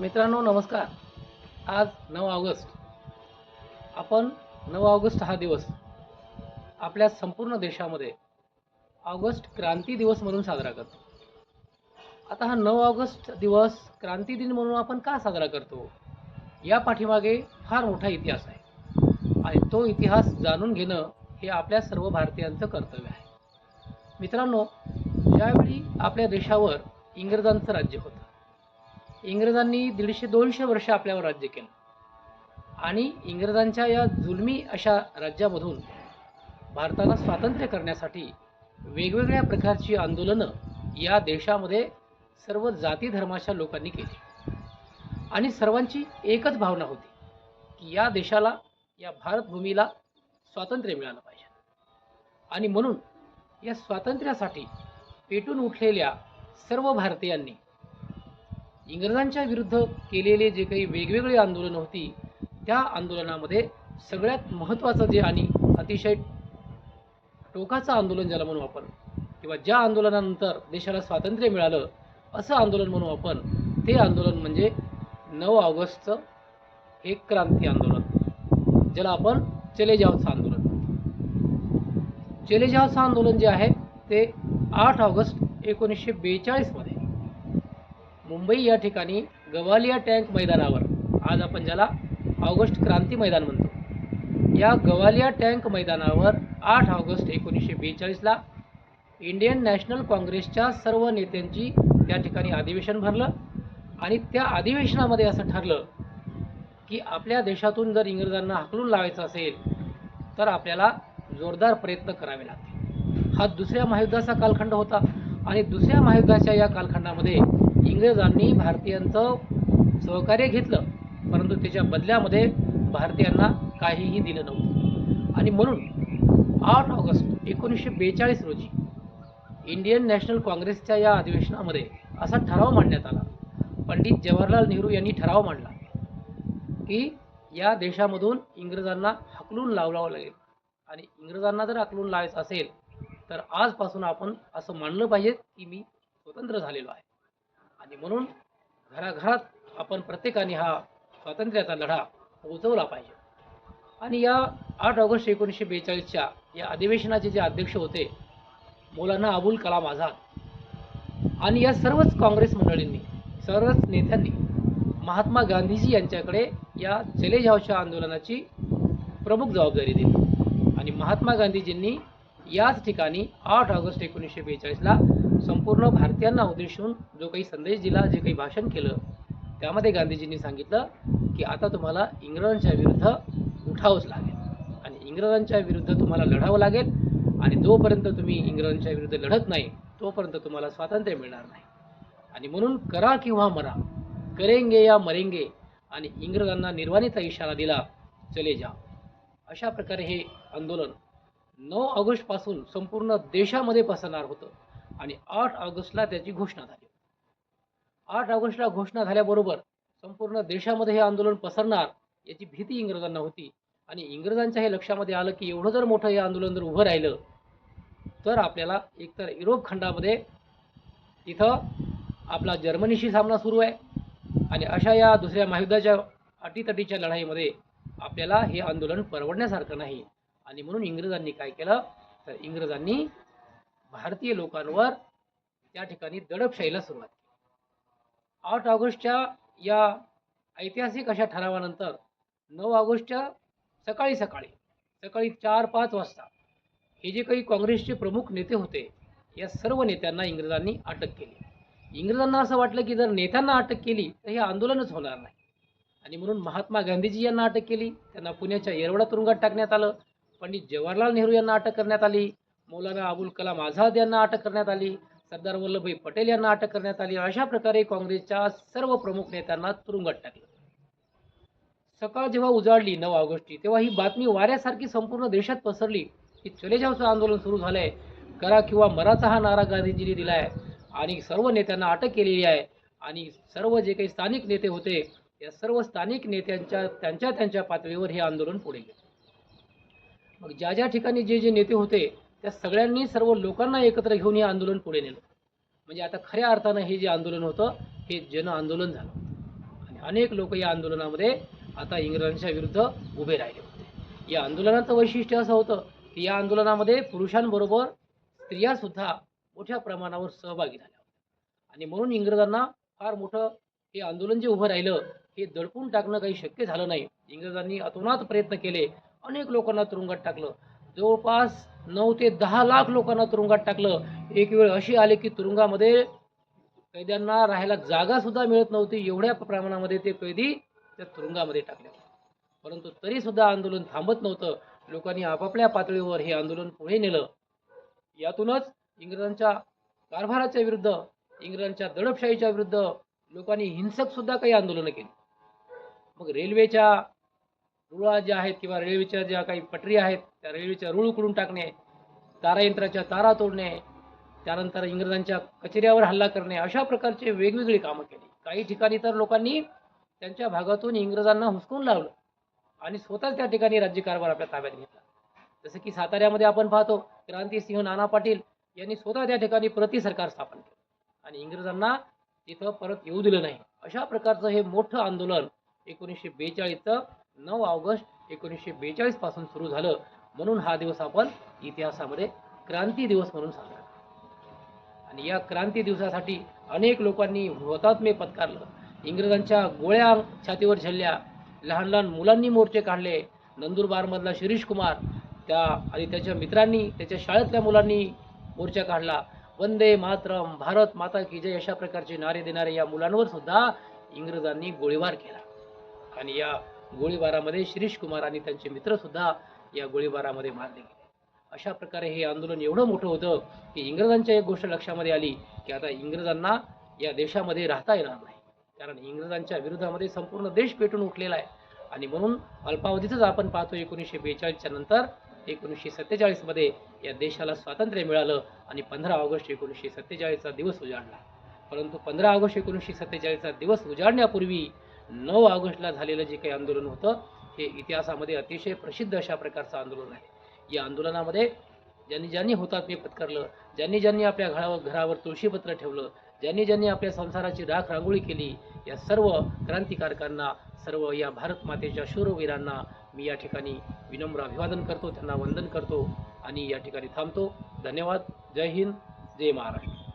मित्रांनो नमस्कार. आज नऊ ऑगस्ट. आपण नऊ ऑगस्ट हा दिवस आपल्या संपूर्ण देशामध्ये ऑगस्ट क्रांती दिवस म्हणून साजरा करतो. आता हा नऊ ऑगस्ट दिवस क्रांती दिन म्हणून आपण का साजरा करतो? या पाठीमागे फार मोठा इतिहास आहे. आणि तो इतिहास जाणून घेणं हे आपल्या सर्व भारतीयांचं कर्तव्य आहे. मित्रांनो ज्यावेळी आपल्या देशावर इंग्रजांचं राज्य होतं इंग्रजांनी दीडशे दोनशे वर्ष आपल्यावर राज्य केलं. आणि इंग्रजांच्या या जुलमी अशा राज्यामधून भारताला स्वातंत्र्य करण्यासाठी वेगवेगळ्या प्रकारची आंदोलनं या देशामध्ये सर्व जाती धर्माच्या लोकांनी केली. आणि सर्वांची एकच भावना होती की या देशाला या भारतभूमीला स्वातंत्र्य मिळालं पाहिजे. आणि म्हणून या स्वातंत्र्यासाठी पेटून उठलेल्या सर्व भारतीयांनी इंग्रजांच्या विरुद्ध केलेले जे काही वेगवेगळी आंदोलनं होती त्या आंदोलनामध्ये सगळ्यात महत्त्वाचं जे आणि अतिशय टोकाचं आंदोलन ज्याला म्हणू आपण किंवा ज्या आंदोलनानंतर देशाला स्वातंत्र्य मिळालं असं आंदोलन म्हणू आपण ते आंदोलन म्हणजे नऊ ऑगस्टचं हे क्रांती आंदोलन ज्याला आपण चले जावचं आंदोलन चले जावचं आंदोलन जे आहे ते आठ ऑगस्ट एकोणीसशे बेचाळीसमध्ये मुंबई या ठिकाणी गवालिया टँक मैदानावर. आज आपण ज्याला ऑगस्ट क्रांती मैदान म्हणतो. या गवालिया टँक मैदानावर आठ ऑगस्ट एकोणीसशे बेचाळीसला इंडियन नॅशनल काँग्रेसच्या सर्व नेत्यांची त्या ठिकाणी अधिवेशन भरलं आणि त्या अधिवेशनामध्ये असं ठरलं की आपल्या देशातून जर इंग्रजांना हाकलून लावायचं असेल तर आपल्याला जोरदार प्रयत्न करावे लागतील. हा दुसऱ्या महायुद्धाचा कालखंड होता आणि दुसऱ्या महायुद्धाच्या या कालखंडामध्ये इंग्रजांनी भारतीयांचं सहकार्य घेतलं परंतु त्याच्या बदल्यामध्ये भारतीयांना काहीही दिलं नव्हतं. आणि म्हणून आठ ऑगस्ट एकोणीसशे बेचाळीस रोजी इंडियन नॅशनल काँग्रेसच्या या अधिवेशनामध्ये असा ठराव मांडण्यात आला. पंडित जवाहरलाल नेहरू यांनी ठराव मांडला की या देशामधून इंग्रजांना हकलून लावलावं लागेल. आणि इंग्रजांना जर हकलून लावायचं असेल तर आजपासून आपण असं मानलं पाहिजे की मी स्वतंत्र झालेलो आहे. आणि म्हणून घराघरात आपण प्रत्येकाने हा स्वातंत्र्याचा लढा पोहोचवला पाहिजे. आणि या आठ ऑगस्ट एकोणीसशे बेचाळीसच्या या अधिवेशनाचे जे अध्यक्ष होते मौलाना अबुल कलाम आझाद आणि या सर्वच काँग्रेस मंडळींनी सर्वच नेत्यांनी महात्मा गांधीजी यांच्याकडे या चले जावच्या आंदोलनाची प्रमुख जबाबदारी दिली. आणि महात्मा गांधीजींनी याच ठिकाणी आठ ऑगस्ट एकोणीसशे बेचाळीसला संपूर्ण भारतीयांना उद्देशून जो काही संदेश दिला जे काही भाषण केलं त्यामध्ये गांधीजींनी सांगितलं की आता तुम्हाला इंग्रजांच्या विरुद्ध उठावंच लागेल. आणि इंग्रजांच्या विरुद्ध तुम्हाला लढावं लागेल आणि जोपर्यंत तुम्ही इंग्रजांच्या विरुद्ध लढत नाही तोपर्यंत तुम्हाला स्वातंत्र्य मिळणार नाही. आणि म्हणून करा किंवा मरा करेंगे या मरेंगे आणि इंग्रजांना निर्वाणीचा इशारा दिला चले जा. अशा प्रकारे हे आंदोलन नऊ ऑगस्टपासून संपूर्ण देशामध्ये पसरणार होतं आणि आठ ऑगस्टला त्याची घोषणा झाली. आठ ऑगस्टला घोषणा झाल्याबरोबर संपूर्ण देशामध्ये हे आंदोलन पसरणार याची भीती इंग्रजांना होती. आणि इंग्रजांच्या हे लक्षामध्ये आलं की एवढं जर मोठं हे आंदोलन जर उभं राहिलं तर आपल्याला एकतर युरोप खंडामध्ये तिथं आपला जर्मनीशी सामना सुरू आहे आणि अशा या दुसऱ्या महायुद्धाच्या अटीतटीच्या लढाईमध्ये आपल्याला हे आंदोलन परवडण्यासारखं नाही. आणि म्हणून इंग्रजांनी काय केलं? तर इंग्रजांनी भारतीय लोकांवर त्या ठिकाणी दडपशाहीला सुरुवात केली. आठ ऑगस्टच्या या ऐतिहासिक अशा ठरावानंतर नऊ ऑगस्टच्या सकाळी सकाळी सकाळी चार पाच वाजता हे जे काही काँग्रेसचे प्रमुख नेते होते या सर्व नेत्यांना इंग्रजांनी अटक केली. इंग्रजांना असं वाटलं की जर नेत्यांना अटक केली तर हे आंदोलनच होणार नाही. आणि म्हणून महात्मा गांधीजी यांना अटक केली त्यांना पुण्याच्या येरवडा तुरुंगात टाकण्यात आलं पंडित जवाहरलाल नेहरू यांना अटक करण्यात आली. मौलाना अबुल कलाम आझाद यांना अटक करण्यात आली. सरदार वल्लभभाई पटेल यांना अटक करण्यात आली. अशा प्रकारे काँग्रेसच्या सर्व प्रमुख नेत्यांना तुरुंगात टाकलं. सकाळ जेव्हा उजाडली नऊ ऑगस्टची तेव्हा ही बातमी वाऱ्यासारखी संपूर्ण देशात पसरली. की चले जावचं आंदोलन सुरू झालंय. करा किंवा मराचा हा नारा गांधीजींनी दिला आहे आणि सर्व नेत्यांना अटक केलेली आहे. आणि सर्व जे काही स्थानिक नेते होते या सर्व स्थानिक नेत्यांच्या त्यांच्या त्यांच्या पातळीवर हे आंदोलन पुढे गेले. मग ज्या ज्या ठिकाणी जे जे नेते होते त्या सगळ्यांनी सर्व लोकांना एकत्र घेऊन हे आंदोलन पुढे नेलं. म्हणजे आता खऱ्या अर्थानं हे जे आंदोलन होतं हे जन आंदोलन झालं. आणि अनेक लोक या आंदोलनामध्ये आता इंग्रजांच्या विरुद्ध उभे राहिले होते. या आंदोलनाचं वैशिष्ट्य असं होतं की या आंदोलनामध्ये पुरुषांबरोबर स्त्रियासुद्धा मोठ्या प्रमाणावर सहभागी झाल्या होत्या. आणि म्हणून इंग्रजांना फार मोठं हे आंदोलन जे उभं राहिलं हे दडपून टाकणं काही शक्य झालं नाही. इंग्रजांनी अतोनात प्रयत्न केले अनेक लोकांना तुरुंगात टाकलं. जवळपास नऊ ते दहा लाख लोकांना तुरुंगात टाकलं. एक वेळ अशी आली की तुरुंगामध्ये कैद्यांना राहायला जागा सुद्धा मिळत नव्हती. एवढ्या प्रमाणामध्ये ते कैदी त्या तुरुंगामध्ये टाकले. परंतु तरी सुद्धा आंदोलन थांबत नव्हतं. लोकांनी आपापल्या पातळीवर हे आंदोलन पुढे नेलं. यातूनच इंग्रजांच्या कारभाराच्या विरुद्ध इंग्रजांच्या दडपशाहीच्या विरुद्ध लोकांनी हिंसक सुद्धा काही आंदोलनं केली. मग रेल्वेच्या रुळा ज्या आहेत किंवा रेल्वेच्या ज्या काही पटरी आहेत त्या रेल्वेच्या रूळ उकडून टाकणे तारायंत्राच्या तारा तोडणे त्यानंतर इंग्रजांच्या कचेऱ्यावर हल्ला करणे अशा प्रकारचे वेगवेगळी कामं केली. काही ठिकाणी तर लोकांनी त्यांच्या भागातून इंग्रजांना हुसकून लावलं आणि स्वतःच त्या ठिकाणी राज्यकारभार आपल्या ताब्यात घेतला. जसं की साताऱ्यामध्ये आपण पाहतो क्रांतीसिंह नाना पाटील यांनी स्वतः त्या ठिकाणी प्रति सरकार स्थापन केलं आणि इंग्रजांना तिथं परत येऊ दिलं नाही. अशा प्रकारचं हे मोठं आंदोलन एकोणीसशे बेचाळीसचं नऊ ऑगस्ट एकोणीसशे बेचाळीसपासून सुरू झालं. म्हणून हा दिवस आपण इतिहासामध्ये क्रांती दिवस म्हणून साजरा आणि या क्रांती दिवसासाठी अनेक लोकांनी हुतात्म्य पत्कारलं. इंग्रजांच्या गोळ्या छातीवर झेलल्या लहान लहान मुलांनी मोर्चे काढले. नंदुरबारमधला शिरीष कुमार त्या आणि त्याच्या मित्रांनी त्याच्या शाळेतल्या मुलांनी मोर्चा काढला. वंदे मातरम भारत माता की जय अशा प्रकारचे नारे देणाऱ्या या मुलांवर सुद्धा इंग्रजांनी गोळीबार केला. आणि या गोळीबारामध्ये शिरीष कुमार आणि त्यांचे मित्र सुद्धा या गोळीबारामध्ये मारले गेले. अशा प्रकारे हे आंदोलन एवढं मोठं होतं की इंग्रजांच्या एक गोष्ट लक्षामध्ये आली की आता इंग्रजांना या देशामध्ये राहता येणार नाही. कारण इंग्रजांच्या विरोधामध्ये संपूर्ण देश पेटून उठलेला आहे. आणि म्हणून अल्पावधीतच आपण पाहतो एकोणीसशे बेचाळीसच्या नंतर एकोणीसशे सत्तेचाळीसमध्ये या देशाला स्वातंत्र्य मिळालं आणि पंधरा ऑगस्ट एकोणीसशे सत्तेचाळीसचा दिवस उजाडला. परंतु पंधरा ऑगस्ट एकोणीसशे सत्तेचाळीसचा दिवस उजाडण्यापूर्वी नऊ ऑगस्टला झालेलं जे काही आंदोलन होतं हे इतिहासामध्ये अतिशय प्रसिद्ध अशा प्रकारचं आंदोलन आहे. या आंदोलनामध्ये ज्यांनी ज्यांनी हुतात्म्य पत्करलं ज्यांनी ज्यांनी आपल्या घरावर घरावर तुळशीपत्र ठेवलं ज्यांनी ज्यांनी आपल्या संसाराची राख रांगोळी केली या सर्व क्रांतिकारकांना सर्व या भारत मातेच्या शूरवीरांना मी या ठिकाणी विनम्र अभिवादन करतो त्यांना वंदन करतो आणि या ठिकाणी थांबतो. धन्यवाद. जय हिंद. जय महाराष्ट्र.